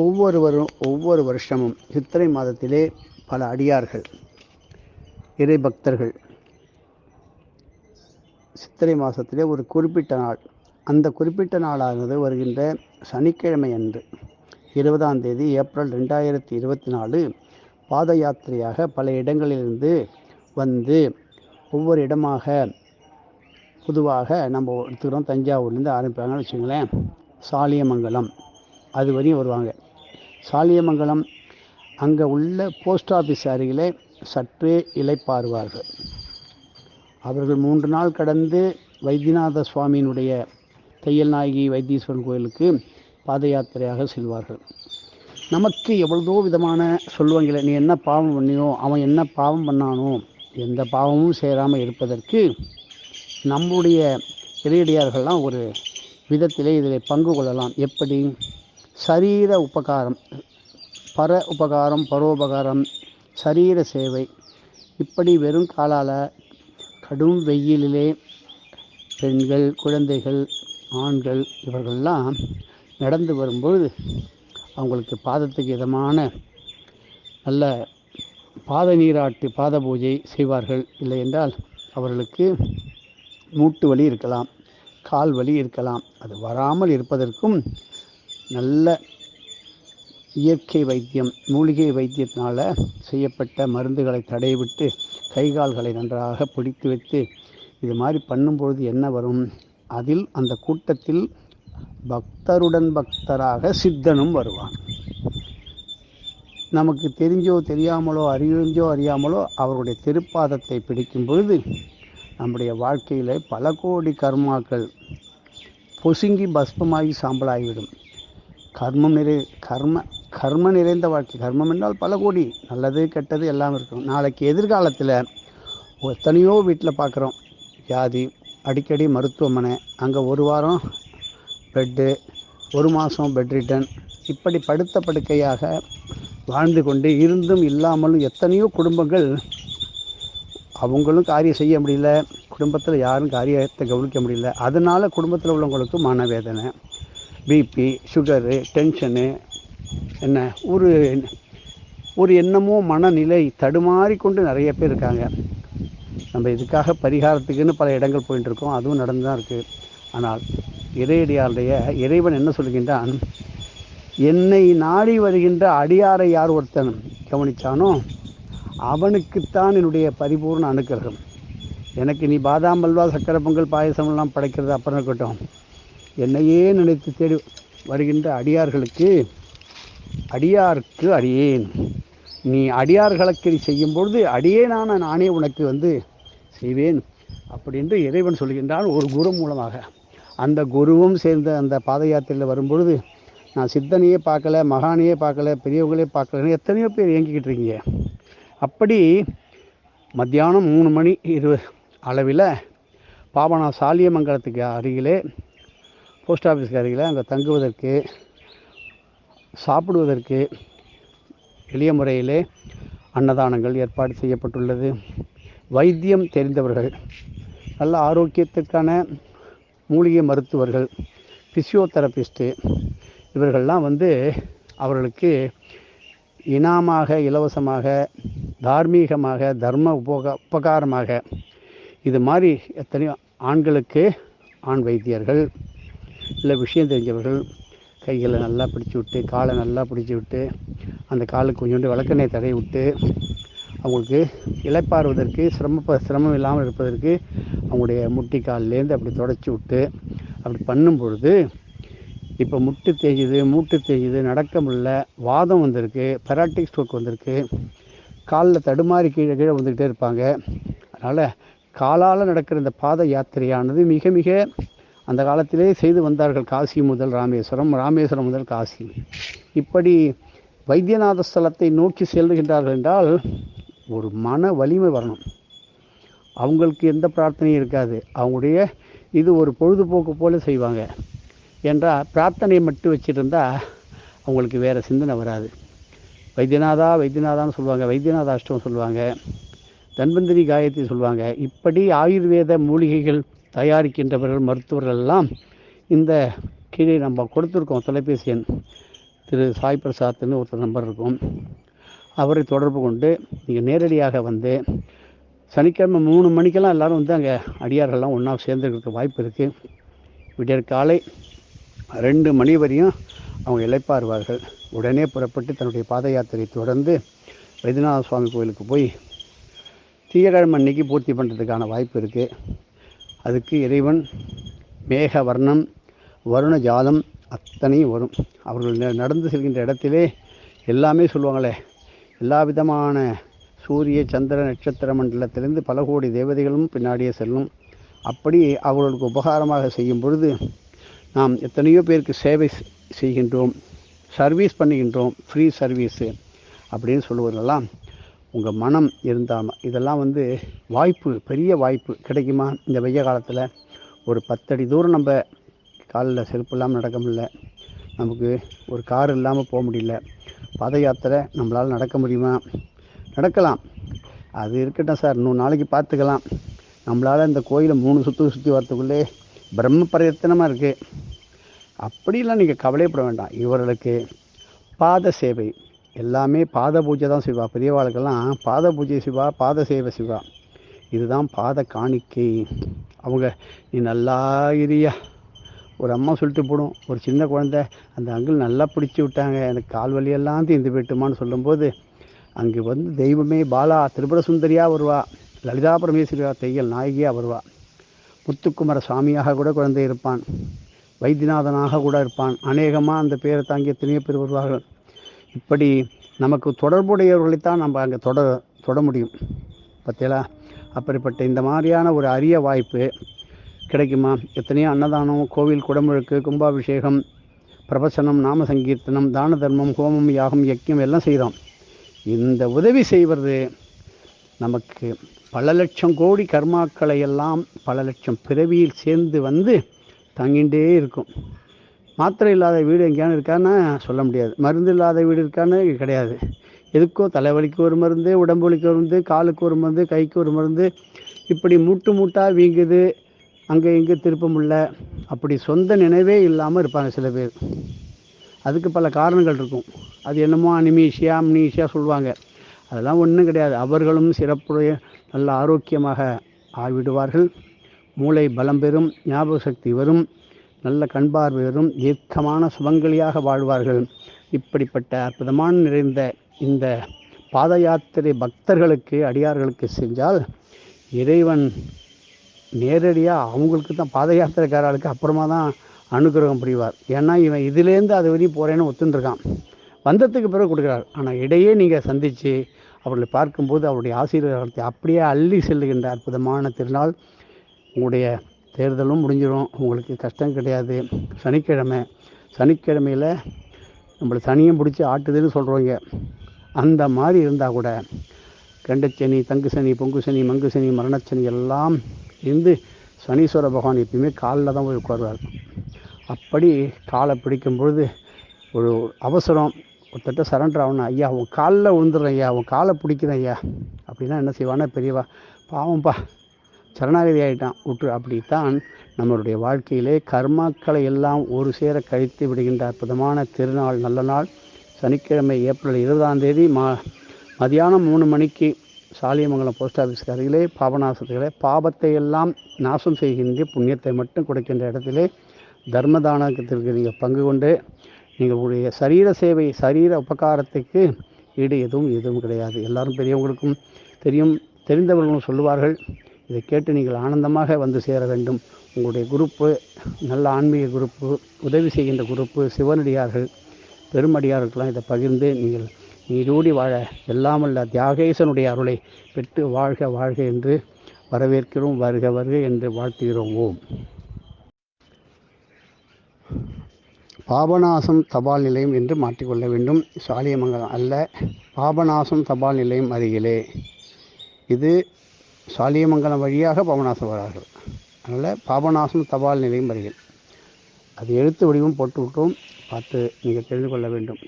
ஒவ்வொருவரும் ஒவ்வொரு வருஷமும் சித்திரை மாதத்திலே பல அடியார்கள் இறை பக்தர்கள். சித்திரை மாதத்திலே ஒரு குறிப்பிட்ட நாள். அந்த குறிப்பிட்ட நாளானது வருகின்ற சனிக்கிழமை அன்று இருபதாம் தேதி ஏப்ரல் ரெண்டாயிரத்தி இருபத்தி நாலு பாத யாத்திரையாக பல இடங்களிலிருந்து வந்து ஒவ்வொரு இடமாக பொதுவாக நம்ம எடுத்துக்கிறோம். தஞ்சாவூர்லேருந்து ஆரம்பிப்பாங்கன்னு வச்சுங்களேன் சாலியமங்கலம் அது வரையும் வருவாங்க. சாலியமங்கலம் அங்கே உள்ள போஸ்ட் ஆஃபீஸ் அருகிலே சற்றே இலைப்பாருவார்கள் அவர்கள் மூன்று நாள் கடந்து வைத்தியநாத சுவாமியினுடைய தையல் நாயகி வைத்தீஸ்வரன் கோயிலுக்கு பாத யாத்திரையாக செல்வார்கள். நமக்கு எவ்வளதோ விதமான சொல்லுவாங்களே நீ என்ன பாவம் பண்ணியோ அவன் என்ன பாவம் பண்ணானோ எந்த பாவமும் சேராமல் இருப்பதற்கு நம்முடைய இறையடியார்கள்லாம் ஒரு விதத்திலே இதில் பங்கு கொள்ளலாம். எப்படி? சரீர உபகாரம் பர உபகாரம் பரோபகாரம் சரீர சேவை. இப்படி வெறும் காலால் கடும் வெயிலிலே பெண்கள் குழந்தைகள் ஆண்கள் இவர்கள்லாம் நடந்து வரும்பொழுது அவங்களுக்கு பாதத்துக்கு இதமான நல்ல பாத நீராட்டு பாத பூஜை செய்வார்கள். இல்லை என்றால் அவர்களுக்கு மூட்டு வலி இருக்கலாம் கால் வலி இருக்கலாம். அது வராமல் இருப்பதற்கும் நல்ல இயற்கை வைத்தியம் மூலிகை வைத்தியத்தினால் செய்யப்பட்ட மருந்துகளை தடைவிட்டு கை கால்களை நன்றாக பிடித்து வைத்து இது மாதிரி பண்ணும்பொழுது என்ன வரும்? அதில் அந்த கூட்டத்தில் பக்தருடன் பக்தராக சித்தனும் வருவான். நமக்கு தெரிஞ்சோ தெரியாமலோ அறிஞ்சோ அறியாமலோ அவருடைய திருப்பாதத்தை பிடிக்கும் பொழுது நம்முடைய வாழ்க்கையில் பல கோடி கர்மாக்கள் பொசுங்கி பஸ்பமாகி சாம்பலாகிவிடும். கர்மம் நிறை கர்ம கர்ம நிறைந்த வாழ்க்கை. கர்மம் என்றால் பல கோடி நல்லது கெட்டது எல்லாம் இருக்கும். நாளைக்கு எதிர்காலத்தில் எத்தனையோ வீட்டில் பார்க்குறோம் வியாதி அடிக்கடி மருத்துவமனை அங்கே ஒரு வாரம் பெட்டு ஒரு மாதம் பெட் ரிட்டன் இப்படி படுத்த படுக்கையாக வாழ்ந்து கொண்டு இருந்தும் இல்லாமலும் எத்தனையோ குடும்பங்கள் அவங்களும் காரியம் செய்ய முடியல. குடும்பத்தில் யாரும் காரியத்தை கவனிக்க முடியல. அதனால் குடும்பத்தில் உள்ளவங்களுக்கு மனவேதனை. பிபி சுகரு டென்ஷனு என்ன ஒரு ஒரு என்னமோ மனநிலை தடுமாறி கொண்டு நிறைய பேர் இருக்காங்க. நம்ம இதுக்காக பரிகாரத்துக்குன்னு பல இடங்கள் போயிட்டு இருக்கோம் அதுவும் நடந்து தான் இருக்குது ஆனால் இறையடியாருடைய இறைவன் என்ன சொல்கின்றான்? என்னை நாடி வருகின்ற அடியாரை யார் ஒருத்தன் கவனித்தானோ அவனுக்குத்தான் என்னுடைய பரிபூர்ண அனுக்கிரகம். எனக்கு நீ பாதாம் அல்வா சக்கரை பொங்கல் பாயசம்லாம் படைக்கிறது அப்புறம் இருக்கட்டும். என்னையே நினைத்து தேடி வருகின்ற அடியார்களுக்கு அடியார்க்கு அடியேன். நீ அடியார்களுக்கு நீ செய்யும் பொழுது அடியேனான நானே உனக்கு வந்து செய்வேன் அப்படின்று இறைவன் சொல்கின்றான் ஒரு குரு மூலமாக. அந்த குருவும் சேர்ந்த அந்த பாத யாத்திரையில் வரும்பொழுது நான் சித்தனையே பார்க்கல மகானையே பார்க்கல பெரியவங்களே பார்க்கலன்னு எத்தனையோ பேர் இயங்கிக்கிட்டு இருக்கீங்க. அப்படி மத்தியானம் மூணு மணி இரு அளவில் பாபனா சாலியமங்கலத்துக்கு அருகிலே போஸ்ட் ஆஃபீஸ்க்கு அருகில் அங்கே தங்குவதற்கு சாப்பிடுவதற்கு எளிய முறையிலே அன்னதானங்கள் ஏற்பாடு செய்யப்பட்டுள்ளது. வைத்தியம் தெரிந்தவர்கள் நல்ல ஆரோக்கியத்திற்கான மூலிகை மருத்துவர்கள் ஃபிசியோதெரபிஸ்ட்டு இவர்கள்லாம் வந்து அவர்களுக்கு இனாமாக இலவசமாக தார்மீகமாக தர்ம உபக உபகாரமாக இது மாதிரி எத்தனையோ ஆண்களுக்கு ஆண் வைத்தியர்கள் இல்லை விஷயம் தெரிஞ்சவர்கள் கைகளை நல்லா பிடிச்சி விட்டு காலை நல்லா பிடிச்சி விட்டு அந்த காலுக்கு கொஞ்சோண்டு விளக்கெண்ணெய் தடவி விட்டு அவங்களுக்கு இளைப்பாறுவதற்கு சிரமப்ப சிரமம் இல்லாமல் இருப்பதற்கு அவங்களுடைய முட்டி கால்லேருந்து அப்படி தொடச்சி விட்டு அப்படி பண்ணும் பொழுது இப்போ முட்டு தேய்யுது மூட்டு தேய்யுது நடக்க முடியல வாதம் வந்திருக்கு பெராட்டிக் ஸ்ட்ரோக் வந்திருக்கு காலில் தடுமாறி கீழே கீழே வந்துக்கிட்டே இருப்பாங்க. அதனால் காலால் நடக்கிற இந்த பாத யாத்திரையானது மிக மிக அந்த காலத்திலே செய்து வந்தார்கள் காசி முதல் ராமேஸ்வரம் ராமேஸ்வரம் முதல் காசி. இப்படி வைத்தியநாத ஸ்தலத்தை நோக்கி செல்கின்றார்கள் என்றால் ஒரு மன வலிமை வரணும். அவங்களுக்கு எந்த பிரார்த்தனையும் இருக்காது. அவங்களுடைய இது ஒரு பொழுதுபோக்கு போல செய்வாங்க. என்றால் பிரார்த்தனையை மட்டும் வச்சுருந்தா அவங்களுக்கு வேறு சிந்தனை வராது. வைத்தியநாதா வைத்தியநாதான்னு சொல்லுவாங்க. வைத்தியநாத அஷ்டம் சொல்லுவாங்க. தன்வந்திரி காயத்ரி சொல்லுவாங்க. இப்படி ஆயுர்வேத மூலிகைகள் தயாரிக்கின்றவர்கள் மருத்துவர்கள் எல்லாம் இந்த கீழே நம்ம கொடுத்துருக்கோம். தொலைபேசி எண் திரு சாய் பிரசாத்னு ஒருத்தர் நம்பர் இருக்கும். அவரை தொடர்பு கொண்டு நீங்கள் நேரடியாக வந்து சனிக்கிழமை மூணு மணிக்கெல்லாம் எல்லோரும் வந்து அங்கே அடியார்கள்லாம் ஒன்றா சேர்ந்துருக்கிறதுக்கு வாய்ப்பு இருக்குது விடியற் காலை ரெண்டு மணி வரையும் அவங்க இழைப்பாருவார்கள். உடனே புறப்பட்டு தன்னுடைய பாத யாத்திரை தொடர்ந்து வைத்தியநாத சுவாமி கோயிலுக்கு போய் தீயக்கிழமை அன்னைக்கு பூர்த்தி பண்ணுறதுக்கான வாய்ப்பு இருக்குது அதுக்கு இறைவன் மேக வர்ணம் வருண ஜாதம் அத்தனையும் வரும். அவர்கள் ந- நடந்து செல்கின்ற இடத்திலே எல்லாமே சொல்லுவாங்களே எல்லா விதமான சூரிய சந்திர நட்சத்திர மண்டலத்திலிருந்து பல கோடி தேவதைகளும் பின்னாடியே செல்லும். அப்படி அவர்களுக்கு உபகாரமாக செய்யும் பொழுது நாம் எத்தனையோ பேருக்கு சேவை செய்கின்றோம் சர்வீஸ் பண்ணுகின்றோம் ஃப்ரீ சர்வீஸு அப்படின்னு சொல்லுவதெல்லாம் உங்கள் மனம் இருந்தாமல் இதெல்லாம் வந்து வாய்ப்பு பெரிய வாய்ப்பு கிடைக்குமா? இந்த வெய்ய காலத்தில் ஒரு பத்தடி தூரம் நம்ம காலில் செருப்பு இல்லாமல் நடக்க முடியல நமக்கு ஒரு கார் இல்லாமல் போக முடியல பாத யாத்திரை நம்மளால் நடக்க முடியுமா? நடக்கலாம். அது இருக்கட்டும் சார் இன்னும் நாளைக்கு பார்த்துக்கலாம். நம்மளால் இந்த கோயிலை மூணு சுற்று சுற்றி வரத்துக்குள்ளே பிரம்ம பிரயத்தனமாக இருக்குது அப்படிலாம் நீங்கள் கவலைப்பட வேண்டாம். இவர்களுக்கு பாத சேவை. எல்லாமே பாத பூஜை தான் சிவா. பெரியவாளுக்கெல்லாம் பாத பூஜை சிவா பாத சேவை சிவா. இதுதான் பாத காணிக்கை. அவங்க நீ நல்லா இரியா ஒரு அம்மா சொல்லிட்டு போடும். ஒரு சின்ன குழந்தை அந்த அங்கிள் நல்லா பிடிச்சி விட்டாங்க. எனக்கு கால் வலியெல்லாம் தீர்ந்து போயிட்டுமான்னு சொல்லும்போது அங்கே வந்து தெய்வமே பாலா திரிபுர சுந்தரியாக வருவா. லலிதா பரமேஸ்வரியா தையல் நாயகியாக வருவா. முத்துக்குமர சாமியாக கூட குழந்தை இருப்பான். வைத்தியநாதனாக கூட இருப்பான். அநேகமாக அந்த பேரை தாங்கி எத்தனையோ பேர் வருவார்கள் இப்படி நமக்கு தொடர்புடையவர்களைத்தான் நம்ம அங்கே தொட தொட முடியும். பார்த்தீங்களா அப்படிப்பட்ட இந்த மாதிரியான ஒரு அரிய வாய்ப்பு கிடைக்குமா? எத்தனையோ அன்னதானம் கோவில் குடமுழுக்கு கும்பாபிஷேகம் பிரபசனம் நாம சங்கீர்த்தனம் தான தர்மம் ஹோமம் யாகம் யக்கியம் எல்லாம் செய்கிறோம். இந்த உதவி செய்வது நமக்கு பல லட்சம் கோடி கர்மாக்களை எல்லாம் பல லட்சம் பிறவியில் சேர்ந்து வந்து தங்கிண்டே இருக்கும். மாத்திரை இல்லாத வீடு எங்கேயானு இருக்கான்னு சொல்ல முடியாது. மருந்து இல்லாத வீடு இருக்கான்னு கிடையாது. எதுக்கோ தலைவலிக்கு ஒரு மருந்து உடம்பு வலிக்கு ஒரு மருந்து காலுக்கு ஒரு மருந்து கைக்கு ஒரு மருந்து. இப்படி மூட்டு மூட்டாக வீங்குது அங்கே இங்கே திருப்ப முடியல. அப்படி சொந்த நினைவே இல்லாமல் இருப்பாங்க சில பேர். அதுக்கு பல காரணங்கள் இருக்கும். அது என்னமோ அனிமீஷியா அம்னீஷியா சொல்லுவாங்க. அதெல்லாம் ஒன்றும் கிடையாது. அவர்களும் சிறப்புடைய நல்ல ஆரோக்கியமாக ஆகிவிடுவார்கள். மூளை பலம் பெறும் ஞாபக சக்தி வரும். நல்ல கண்பார்வை வரும் தீர்க்கமான சுபங்களியாக வாழ்வார்கள். இப்படிப்பட்ட அற்புதமான நிறைந்த இந்த பாத யாத்திரை பக்தர்களுக்கு அடியார்களுக்கு செஞ்சால் இறைவன் நேரடியாக அவங்களுக்கு தான் பாத யாத்திரைக்காரர்களுக்கு அப்புறமா தான் அனுகிரகம் புரிவார். ஏன்னா இவன் இதுலேருந்து அது வரையும் போகிறேன்னு ஒத்துந்துருக்கான் வந்ததுக்கு பிறகு கொடுக்குறார். ஆனால் இடையே நீங்கள் சந்தித்து அவர்களை பார்க்கும்போது அவருடைய ஆசீர்வாதத்தை அப்படியே அள்ளி செல்லுகின்ற அற்புதமான திருநாள் உங்களுடைய தேர்தலும் முடிஞ்சிடும். உங்களுக்கு கஷ்டம் கிடையாது. சனிக்கிழமை சனிக்கிழமையில் நம்மளை சனியும் பிடிச்சி ஆட்டுதுன்னு சொல்கிறவங்க அந்த மாதிரி இருந்தால் கூட கண்டச்சனி தங்கு சனி பொங்கு சனி மங்கு சனி மரணச்சனி எல்லாம் இருந்து சனீஸ்வர பகவான் எப்பயுமே காலில் தான் போய் உட்காருவார். அப்படி காலை பிடிக்கும் பொழுது ஒரு அவசரம். ஒருத்தட்ட சரண்டர் ஆகணும். ஐயா உன் காலில் விழுந்துடுறேன் ஐயா. உன் காலை பிடிக்கிறேன் ஐயா. அப்படின்னா என்ன செய்வானா பெரியவா பாவம்ப்பா சரணாகதி ஆகிட்டான் உற்று அப்படித்தான் நம்மளுடைய வாழ்க்கையிலே கர்மாக்களை எல்லாம் ஒரு சேர கழித்து விடுகின்ற அற்புதமான திருநாள் நல்ல நாள். சனிக்கிழமை ஏப்ரல் இருபதாம் தேதி மா மதியானம் மூணு மணிக்கு சாலியமங்கலம் போஸ்ட் ஆஃபீஸ்க்கு அருகிலே பாபநாசத்திலே பாபத்தை எல்லாம் நாசம் செய்கின்ற புண்ணியத்தை மட்டும் கொடுக்கின்ற இடத்திலே தர்மதானத்திற்கு நீங்கள் பங்கு கொண்டு நீங்கள் உங்களுடைய சரீர சேவை சரீர உபகாரத்துக்கு ஈடு எதுவும் எதுவும் கிடையாது. எல்லாரும் பெரியவங்களுக்கும் தெரியும் தெரிந்தவர்களும் சொல்லுவார்கள். இதை கேட்டு நீங்கள் ஆனந்தமாக வந்து சேர வேண்டும். உங்களுடைய குரூப்பு நல்ல ஆன்மீக குரூப்பு உதவி செய்கின்ற குரூப்பு சிவனடியார்கள் பெருமடியார்களுக்கெல்லாம் இதை பகிர்ந்து நீங்கள் நீடூடி வாழ எல்லாமல்ல தியாகேசனுடைய அருளை பெற்று வாழ்க வாழ்க என்று வரவேற்கிறோம் வருக வருக என்று வாழ்த்துகிறோம். ஓம் பாபநாசம் தபால் நிலையம் என்று மாற்றிக்கொள்ள வேண்டும். சாலியமங்கலம் அல்ல. பாபநாசம் தபால் நிலையம் அருகிலே. இது சாலியமங்கலம் வழியாக பாபநாசம் வரார்கள். அதனால் பாபநாசம் தபால் நிலையம் வருகிறது அது எழுத்து வடிவம் போட்டு விட்டோம் பார்த்து நீங்கள் தெரிந்து கொள்ள வேண்டும்.